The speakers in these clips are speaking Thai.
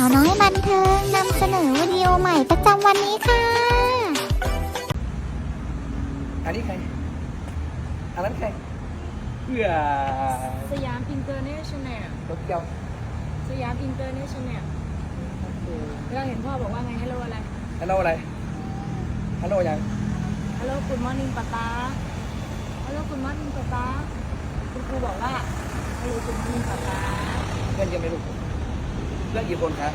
าวน้อยบันเทิงนำเสนอวิดีโอใหม่ประจำวันนี้ค่ะ อันนี้ใคร อันนั้นใครเพื่อสยามอินเตอร์เนชั่นแนลรถเกี่ยวสยามอินเตอร์เนชั่นแนลเราเห็นพ่อบอกว่าไงฮัลโหลอะไรฮัลโหลอะไรฮัลโหลยังฮัลโหลคุณมอร์นิ่งปาตาฮัลโหลคุณมอร์นิ่งปาตาคุณครูบอกว่าฮัลโหลคุณมอร์นิ่งปาตาเพื่อนเยอะไหมลู รื่อนกี่คนคะ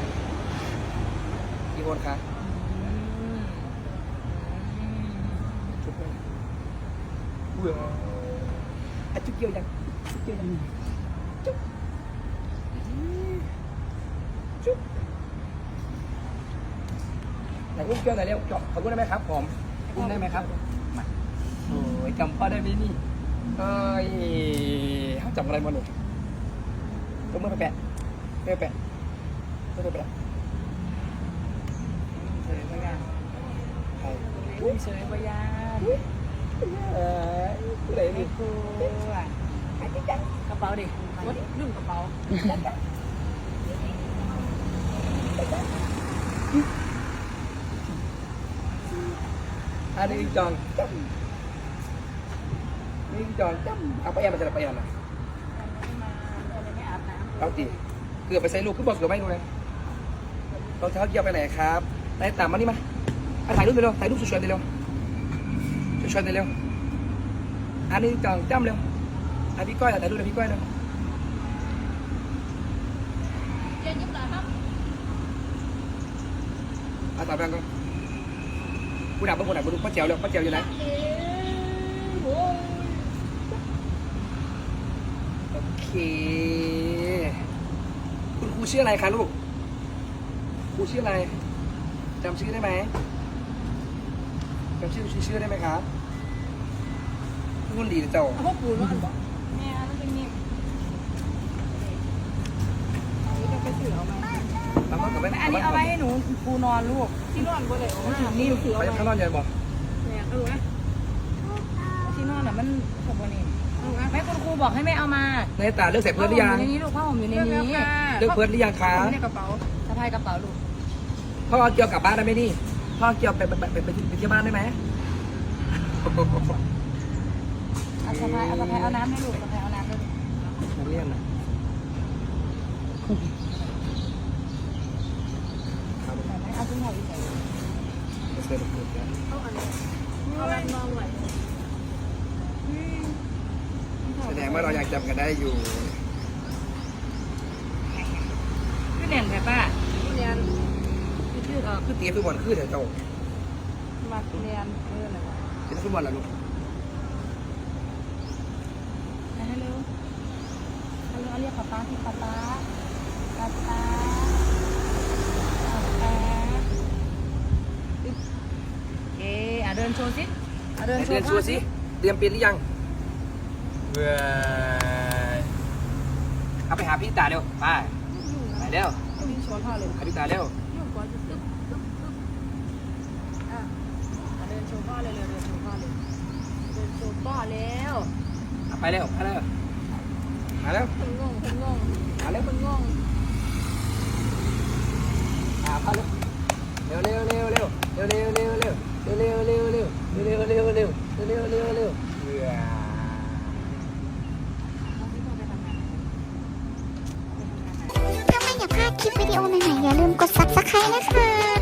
กี่คนคะชุดเพื่อนเบื่ออะชุดเกี่ยวยังชุดเกี่ยวยังจุ๊บจุ๊บไหนอุ้มเกี่ยวไหนเร็วจบขอบคุณได้ไหมครับผมอุ้มได้ไหมครับมาโอ้ยจำพ่อได้ไหมนี่เอ้ยจำอะไรมาหนูตัวมือไปแปะไปแปะ Dobra. Seri bayan. Hai. Seri bayan. Ya, boleh ni. Aku. Kapau ni. Wah, lum kapau. อันนี้จอนจ้ำนี่จอนจ้ำเอาไปแอมมาจะไปแอมมาเอาตีเกือบไปใส่ลูกขึ้นบอกเกือบไม่ดูเลย รองเท้าเกี่ยวไปไหนครับไหนตามมานี่มามาถ่ายรูปเร็วถ่ายรูปสวยๆเร็วสวยๆเร็วอันนี้จองจ้ำเร็วอันพี่ก้อยถ่ายรูปกับพี่ก้อยเร็วเรียนยุคไหนครับเอาต่อไปก่อนผู้ดับผู้ดับผู้ดับป้าเจียวเร็วป้าเจียวอยู่ไหนเอ๊ะโอ้ยโอเค คุณครูชื่ออะไรคะลูก ครูชื่ออะไรจำชื่อได้ไหมจำชื่อชื่อได้ไหมครับคุณดีนะเจ้าเอาพวกปูนมาอันบอกแม่ต้องเป็นนิ่มอันนี้ก็ไปถือเอามาแล้วก็กลับไปอันนี้เอาไว้ให้หนูปูนอนลูกที่นอนก็เลยเอาถึงนี่ถือไปเอาข้างนไว้อกยันบอกแม่ก็รู้นะที่นอนอะมันขบวนนี่แม่คุณครูบอกให้แม่เอามาในตาเลือกใส่เพื่อนหรือยังผ้าห่มอยู่ในนี้ลูกผ้าห่มอยู่ในนี้เลือกเพื่อนหรือยังคะในกระเป๋าสะพายกระเป๋าลูกพ่อเอาเกี่ยวกลับบ้านได้ไหมนี่พ่อเอาเกี่ยวไปไปไปไปไปไปที่บ้านได้ไหมเอาสะพายเอาสะพายเอาน้ำให้ลูกสะพายเอาน้ำให้ลูกนักเรียนนะใส่ไหมเอาถุงห่ออีกใส่ไม่เคยถูกแล้วเอาอันนี้เอาอันมองไหวแสดงว่าเรายังจำกันได้อยู่พี่เรียนไปป้าเรียนชื่อเออคือตีฟุตบอลคือเถอะเจ้ามาเรียนเอออะไรวะเป็นฟุตบอลเหรอลูกฮัลโหลฮัลโหลเรียกป๊าป๊าที่ป๊าป๊าป๊าป๊าป๊าป๊าโอเคอะเดินโชว์สิอะเดินไหนโชเดิว์นชัวร์สิเตรียมปีนหรือยังเว้ยเอาไปหาพี่ตาเร็วไปไปเร็ว มีโชว์ท่าเลยหาพี่ตาเร็วยุ่งกว่าจะตึ๊บตึ๊บตึ๊บอะอะเดินโชว์พ่อเลยเร็วเดินโชว์พ่อเลยเดินโชว์พ่อแล้วเอาไปเร็วไปเร็วมาเร็วคนงงคนงงมาเร็วคนงงหาพ่อเร็ว คลิปวิดีโอใหม่ๆอย่าลืมกดซับสไครต์นะคะ